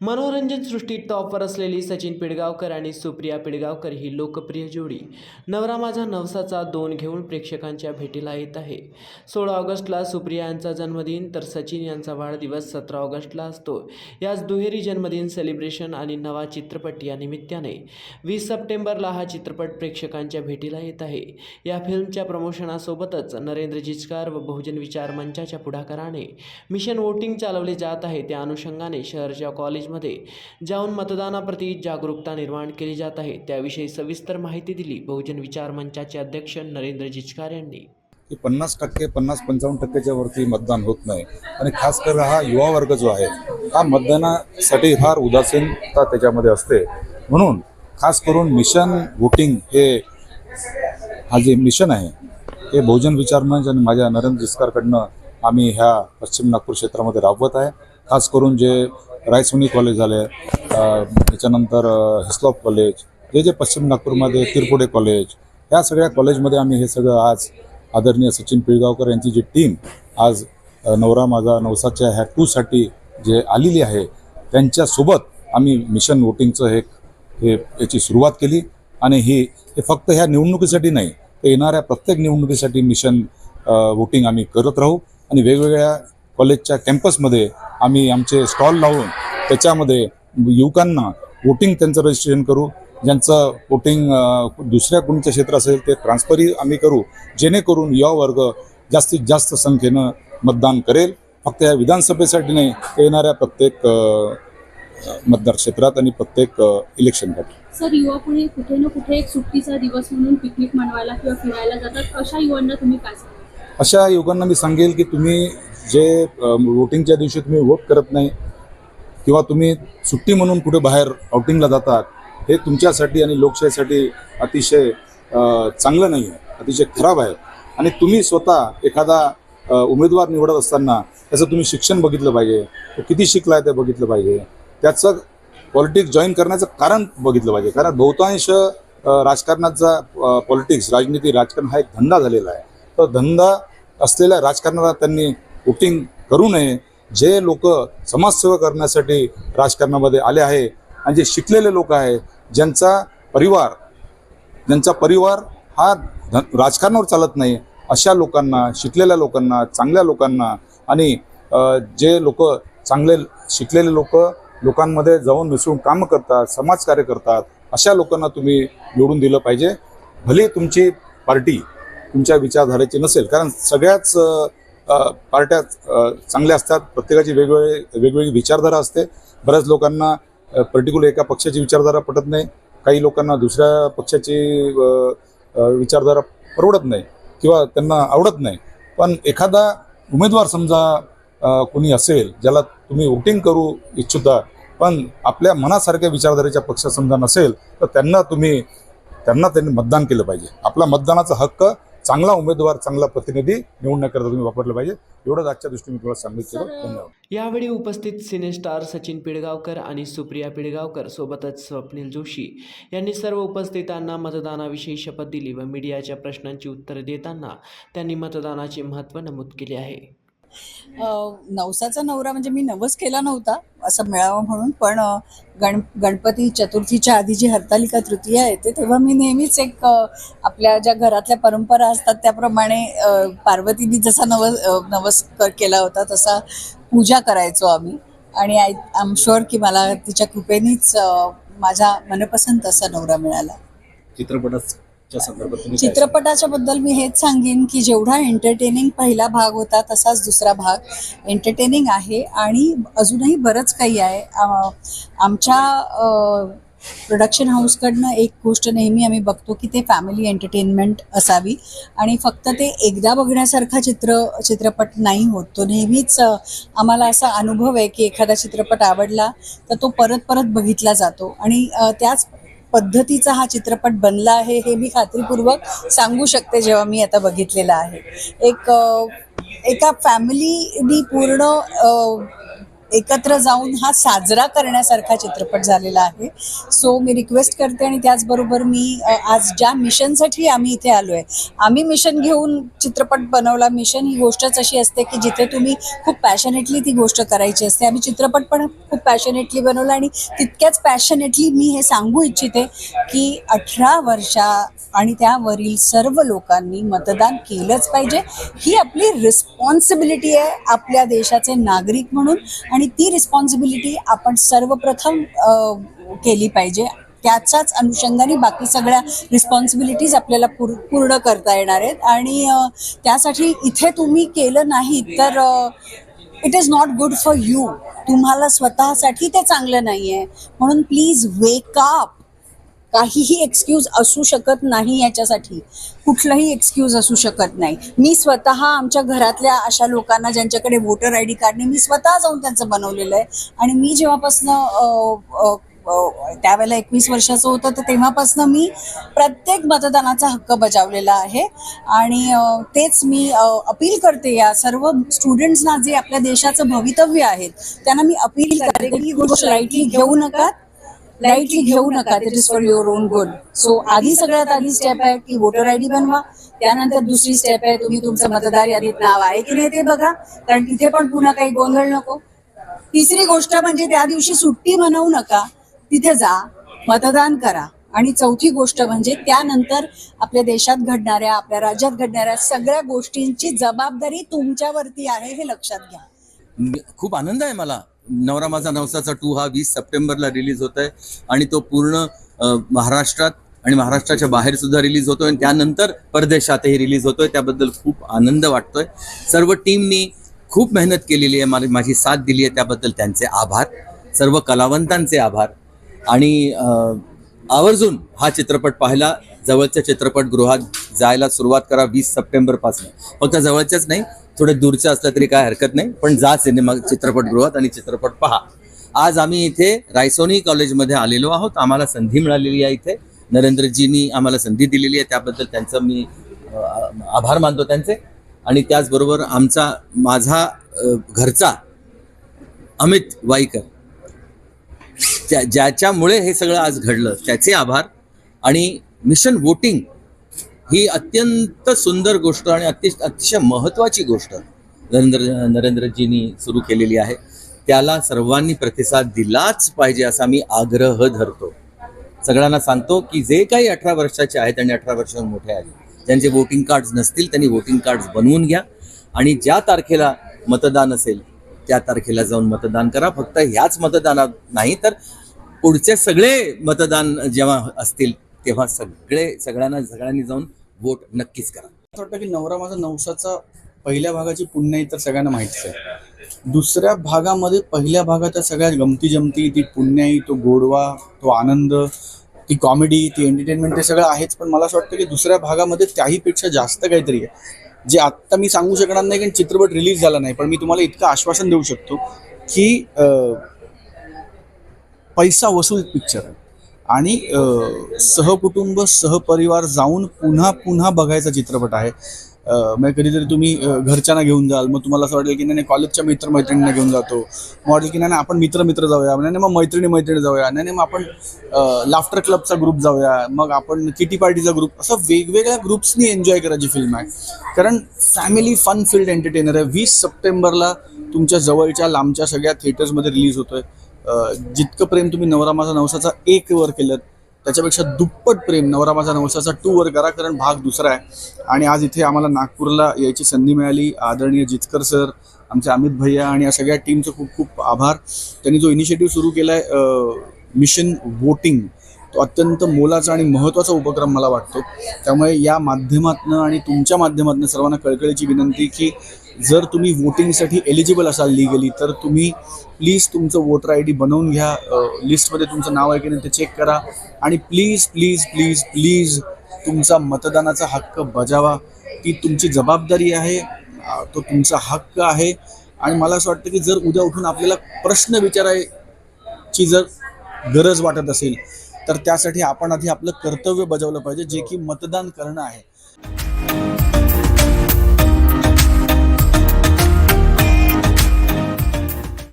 मनोरंजन सृष्टीत टॉपवर असलेली सचिन पिडगावकर आणि सुप्रिया पिडगावकर ही लोकप्रिय जोडी. नवरा माझा नवसाचा दोन घेऊन प्रेक्षकांच्या भेटीला येत आहे. सोळा ऑगस्टला सुप्रिया यांचा जन्मदिन तर सचिन यांचा वाढदिवस सतरा ऑगस्टला असतो. याच दुहेरी जन्मदिन सेलिब्रेशन आणि नवा चित्रपट या निमित्ताने. वीस सप्टेंबरला हा चित्रपट प्रेक्षकांच्या भेटीला येत आहे. या फिल्मच्या प्रमोशनासोबतच नरेंद्र जिचकार व बहुजन विचार मंचाच्या पुढाकाराने मिशन वोटिंग चालवले जात आहे. त्या अनुषंगाने शहरच्या कॉलेज मध्ये. जाऊन मतदानाप्रती जागरूकता निर्माण केली जात आहे त्याविषयी सविस्तर माहिती दिली बहुजन विचार मंचाचे अध्यक्ष नरेंद्र जिचकार यांनी. की पन्नास टक्के पन्नास पंचावन्न टक्क्याच्या वरती मतदान होत नाही. आणि खास कर हा युवा वर्ग जो आहे हा मतदानासाठी फार उदासीनता त्याच्यामध्ये असते. म्हणून खास करून मिशन वोटिंग हे हा जे मिशन आहे हे बहुजन विचार मंच आणि माझ्या नरेंद्र जिस्कारकडनं आम्ही ह्या पश्चिम नागपूर क्षेत्रामध्ये राबवत आहे. खास करून जे रायसोनी कॉलेज झाले त्याच्यानंतर हिस्लॉप कॉलेज जे जे पश्चिम नागपूरमध्ये तिरपुडे कॉलेज या सगळ्या कॉलेजमध्ये आम्ही हे सगळं आज आदरणीय सचिन पिळगावकर यांची जी टीम आज नवरा माझा नवसाच्या ह्या टूसाठी जे आलेली आहे त्यांच्यासोबत आम्ही मिशन वोटिंगचं हे हे याची सुरुवात केली. आणि ही हे फक्त ह्या निवडणुकीसाठी नाही तर येणाऱ्या प्रत्येक निवडणुकीसाठी मिशन वोटिंग आम्ही करत राहू. आणि वेगवेगळ्या कॉलेजच्या कॅम्पसमध्ये आम्ही आमचे स्टॉल लावून त्याच्यामध्ये युवकांना वोटिंग त्यांचं रजिस्ट्रेशन करू. ज्यांचं वोटिंग दुसऱ्या कोणत्या क्षेत्र असेल ते ट्रान्सफरही आम्ही करू. जेणेकरून युवा वर्ग जास्तीत जास्त संख्येनं मतदान करेल. फक्त या विधानसभेसाठी नाही येणाऱ्या प्रत्येक मतदार क्षेत्रात आणि प्रत्येक अ, इलेक्शनसाठी सर युवा पुढे कुठे ना कुठे एक सुट्टीचा दिवस म्हणून पिकनिक मनवायला किंवा फिरायला जातात. अशा युवांना तुम्ही काय अशा युवकांना मी सांगेल की तुम्ही जे वोटिंगच्या दिवशी तुम्ही वोट करत नाही किंवा तुम्ही सुट्टी म्हणून कुठे बाहेर आउटिंगला जातात हे तुमच्यासाठी आणि लोकशाहीसाठी अतिशय चांगलं नाही आहे अतिशय खराब आहे. आणि तुम्ही स्वतः एखादा उमेदवार निवडत असताना त्याचं तुम्ही शिक्षण बघितलं पाहिजे तो किती शिकला आहे ते बघितलं पाहिजे त्याचं पॉलिटिक्स जॉईन करण्याचं कारण बघितलं पाहिजे. कारण बहुतांश राजकारणाचा पॉलिटिक्स राजनीती राजकारण हा एक धंदा झालेला आहे. तर धंदा असलेल्या राजकारणाला त्यांनी वोटिंग करू नये जे लोक समाजसेवा करण्यासाठी राजकारणामध्ये आले आहे आणि जे शिकलेले लोक आहे ज्यांचा परिवार ज्यांचा परिवार हा राजकारणावर चालत नाही अशा लोकांना शिकलेल्या लोकांना चांगल्या लोकांना आणि जे लोक चांगले शिकलेले लोक लोकांमध्ये जाऊन मिसळून कामं करतात समाजकार्य करतात अशा लोकांना तुम्ही निवडून दिलं पाहिजे. भले तुमची पार्टी तुमच्या विचारधारेची नसेल कारण सगळ्याच पार्ट्या चांगल्या असतात. प्रत्येकाची वेगवेगळे वेगवेगळी विचारधारा असते. बऱ्याच लोकांना पर्टिक्युलर एका पक्षाची विचारधारा पटत नाही. काही लोकांना दुसऱ्या पक्षाची विचारधारा परवडत नाही किंवा त्यांना आवडत नाही. पण एखादा उमेदवार समजा कुणी कोणी असेल ज्याला तुम्ही वोटिंग करू इच्छिता पण आपल्या मनासारख्या विचारधारेच्या पक्ष समजा नसेल तर त्यांना तुम्ही त्यांना त्यांनी मतदान केलं पाहिजे. आपला मतदानाचा हक्क चांगला उमेदवार चांगला प्रतिनिधी निवडण्याकरता तुम्ही वापरलं पाहिजे. एवढंच आजच्या दृष्टीने तुम्हाला सांगू इच्छितो सर, धन्यवाद. यावेळी उपस्थित सिनेस्टार सचिन पिळगावकर आणि सुप्रिया पिळगावकर सोबतच स्वप्नील जोशी यांनी सर्व उपस्थितांना मतदानाविषयी शपथ दिली व मीडियाच्या प्रश्नांची उत्तरे देताना त्यांनी मतदानाचे महत्त्व नमूद केले आहे. नवसाचा नवरा म्हणजे मी नवस केला नव्हता असं मिळावं म्हणून पण गण गणपती चतुर्थीच्या आधी जी हरतालिका तृतीया येते तेव्हा मी नेहमीच एक आपल्या ज्या घरातल्या परंपरा असतात त्याप्रमाणे पार्वतीनी जसा नवस नवस केला होता तसा पूजा करायचो आम्ही. आणि आय एम शुअर की मला तिच्या कृपेनीच माझा मनपसंत असा नवरा मिळाला. चित्रपटाच्या संदर्भात तुम्ही काय चित्रपटाच्या बद्दल मी हेच सांगेन की जेवढा एंटरटेनिंग पहिला भाग होता तसाच दुसरा भाग एंटरटेनिंग आहे. आणि अजूनही बरंच काही आहे. आ- आमच्या प्रोडक्शन हाऊसकडनं एक गोष्ट नेहमी आम्ही बघतो की ते फॅमिली एंटरटेनमेंट असावी. आणि फक्त ते एकदा बघण्यासारखा चित्र चित्रपट नाही होत. तो नेहमीच अ, आम्हाला असा अनुभव आहे की एखादा चित्रपट आवडला तर तो परत परत बघितला जातो. आणि अ, त्याच पद्धतीचा हा चित्रपट बनला आहे हे मी खात्रीपूर्वक सांगू शकते जेव्हा मी आता बघितलेला आहे. एक एका फॅमिलीनी पूर्ण एकत्र जाऊन हा साजरा करण्यासारखा चित्रपट झालेला आहे. सो मी रिक्वेस्ट करते आणि त्याचबरोबर मी आज ज्या मिशनसाठी आम्ही इथे आलोय आम्ही मिशन घेऊन चित्रपट बनवला. मिशन ही गोष्टच अशी असते की जिथे तुम्ही खूप पॅशनेटली ती गोष्ट करायची असते. आम्ही चित्रपट पण खूप पॅशनेटली बनवला आणि तितक्याच पॅशनेटली मी हे सांगू इच्छिते की अठरा वर्षा आणि त्यावरील सर्व लोकांनी मतदान केलंच पाहिजे. ही आपली रिस्पॉन्सिबिलिटी आहे आपल्या देशाचे नागरिक म्हणून आणि ती रिस्पॉन्सिबिलिटी आपण सर्वप्रथम केली पाहिजे. त्याच्याच अनुषंगाने बाकी सगळ्या रिस्पॉन्सिबिलिटीज आपल्याला पूर पूर्ण करता येणार आहेत. आणि त्यासाठी इथे तुम्ही केलं नाही तर it is not good for you तुम्हाला स्वतःसाठी ते चांगलं नाही आहे म्हणून प्लीज वेक अप काहीही एक्सक्यूज असू शकत नाही याच्यासाठी. कुठलंही एक्सक्यूज असू शकत नाही. मी स्वतः आमच्या घरातल्या अशा लोकांना ज्यांच्याकडे वोटर आय डी कार्ड नाही मी स्वतः जाऊन त्यांचं बनवलेलं आहे. आणि मी जेव्हापासनं त्यावेळेला एकवीस वर्षाचं होतं तर तेव्हापासनं मी प्रत्येक मतदानाचा हक्क बजावलेला आहे. आणि तेच मी अपील करते या सर्व स्टुडंट्सना जे आपल्या देशाचं भवितव्य आहेत त्यांना मी अपील करते की ही गोष्ट लाईटली घेऊ नका. लाईटली घेऊ नका it is for your own good so आधी सगळ्यात आधी स्टेप आहे की वोटर आय डी बनवा. त्यानंतर दुसरी स्टेप आहे तुम्ही तुमचं मतदार यादीत नाव आहे की नाही ते बघा. कारण तिथे पण पुन्हा काही गोंधळ नको. तिसरी गोष्ट म्हणजे त्या दिवशी सुट्टी बनवू नका. तिथे जा मतदान करा. आणि चौथी गोष्ट म्हणजे त्यानंतर आपल्या देशात घडणाऱ्या आपल्या राज्यात घडणाऱ्या सगळ्या गोष्टींची जबाबदारी तुमच्यावरती आहे हे लक्षात घ्या. खूप आनंद आहे मला. नवरा माझा नवसाचा टू हा वीस सप्टेंबरला रिलीज होत आहे आणि तो पूर्ण महाराष्ट्रात आणि महाराष्ट्राच्या बाहेर सुद्धा रिलीज होतोय आणि त्यानंतर परदेशातही रिलीज होतोय. त्याबद्दल खूप आनंद वाटतोय. सर्व टीमनी खूप मेहनत केलेली आहे. मला माझी साथ दिली आहे. त्याबद्दल त्यांचे आभार. सर्व कलावंतांचे आभार. आणि आवर्जून हा चित्रपट पाहायला जवळच्या चित्रपटगृहात जायला सुरुवात करा वीस सप्टेंबरपासून. फक्त जवळच्याच नाही थोडे दूरच्या असल्या तरी काय हरकत नाही पण जा सिनेमा चित्रपटगृहात आणि चित्रपट पहा. आज आम्ही इथे रायसोनी कॉलेजमध्ये आलेलो आहोत. आम्हाला संधी मिळालेली आहे इथे. नरेंद्रजींनी आम्हाला संधी दिलेली आहे. त्याबद्दल त्यांचं मी आभार मानतो त्यांचे. आणि त्याचबरोबर आमचा माझा घरचा अमित वाईकर त्या ज्याच्यामुळे हे सगळं आज घडलं त्याचे आभार. आणि मिशन वोटिंग ही अत्यंत सुंदर गोष्ट आणि अति अतिशय महत्त्वाची गोष्ट नरेंद्र नरेंद्रजींनी सुरू केलेली आहे. त्याला सर्वांनी प्रतिसाद दिलाच पाहिजे असा मी आग्रह धरतो. सगळ्यांना सांगतो की जे काही अठरा वर्षाचे आहेत आणि अठरा वर्षाहून मोठे आहेत ज्यांचे वोटिंग कार्ड्स नसतील त्यांनी वोटिंग कार्ड्स बनवून घ्या आणि ज्या तारखेला मतदान असेल त्या तारखेला जाऊन मतदान करा. फक्त ह्याच मतदानात नाही तर पुढचे सगळे मतदान जेव्हा असतील तेव्हा सगळे सगळ्यांना सगळ्यांनी जाऊन वोट नक्कीच करा. असं वाटतं की नवरा माझा नवसाचा पहिल्या भागाची पुण्याई तर सगळ्यांना माहितीच आहे. दुसऱ्या भागामध्ये पहिल्या भागात सगळ्या गमती जमती ती पुण्याई तो गोडवा तो आनंद ती कॉमेडी ती एंटरटेनमेंट ते सगळं आहेच. पण मला असं वाटतं की दुसऱ्या भागामध्ये त्याहीपेक्षा जास्त काहीतरी आहे. जे आत्ता मी सांगू शकणार नाही कारण चित्रपट रिलीज झाला नाही पण मी तुम्हाला इतकं आश्वासन देऊ शकतो की पैसा वसूल पिक्चर आहे आणि सहकुटुंब सहपरिवार जाऊन पुन्हा पुन्हा बघायचा चित्रपट आहे. मग म्हणजे कधीतरी तुम्ही घरच्यांना घेऊन जाल मग तुम्हाला असं वाटेल की नाही नाही, कॉलेजच्या मित्रमैत्रिणींना घेऊन जातो. मग वाटेल की नाही नाही, आपण मित्र मित्र जाऊया नाही नाही, मग मैत्रिणी मैत्रिणी जाऊया नाही नाही, मग आपण लाफ्टर क्लबचा ग्रुप जाऊया मग आपण किटी पार्टीचा ग्रुप असं वेगवेगळ्या ग्रुप्सनी एन्जॉय करायची फिल्म आहे. कारण फॅमिली फन फिल्ड एंटरटेनर आहे. वीस सप्टेंबरला तुमच्या जवळच्या लांबच्या सगळ्या थिएटर्समध्ये रिलीज होतोय. जितकं प्रेम तुम्ही नवरा माझा नवसाचा एक वर केलं त्याच्यापेक्षा दुप्पट प्रेम नवरा माझा नवसाचा टू वर करा कारण भाग दुसरा आहे. आणि आज इथे आम्हाला नागपूरला यायची संधी मिळाली. आदरणीय जितकर सर आमचे अमित भैया आणि या सगळ्या टीमचं खूप खूप आभार. त्यांनी जो इनिशिएटिव्ह सुरू केला आहे मिशन वोटिंग तो अत्यंत मोलाचा आणि महत्त्वाचा उपक्रम मला वाटतो. त्यामुळे या माध्यमातनं आणि तुमच्या माध्यमातनं सर्वांना कळकळीची विनंती की जर तुम्ही वोटिंगसाठी एलिजिबल असाल लिगली तर तुम्ही प्लीज तुमचं वोटर आय डी बनवून घ्या. लिस्टमध्ये तुमचं नाव आहे की नाही ते चेक करा. आणि प्लीज प्लीज प्लीज प्लीज तुमचा मतदानाचा हक्क बजावा. ती तुमची जबाबदारी आहे. तो तुमचा हक्क आहे. आणि मला असं वाटतं की जर उद्या उठून आपल्याला प्रश्न विचारायची जर गरज वाटत असेल तर त्यासाठी आपण आधी आपलं कर्तव्य बजावलं पाहिजे जे की मतदान करणं आहे.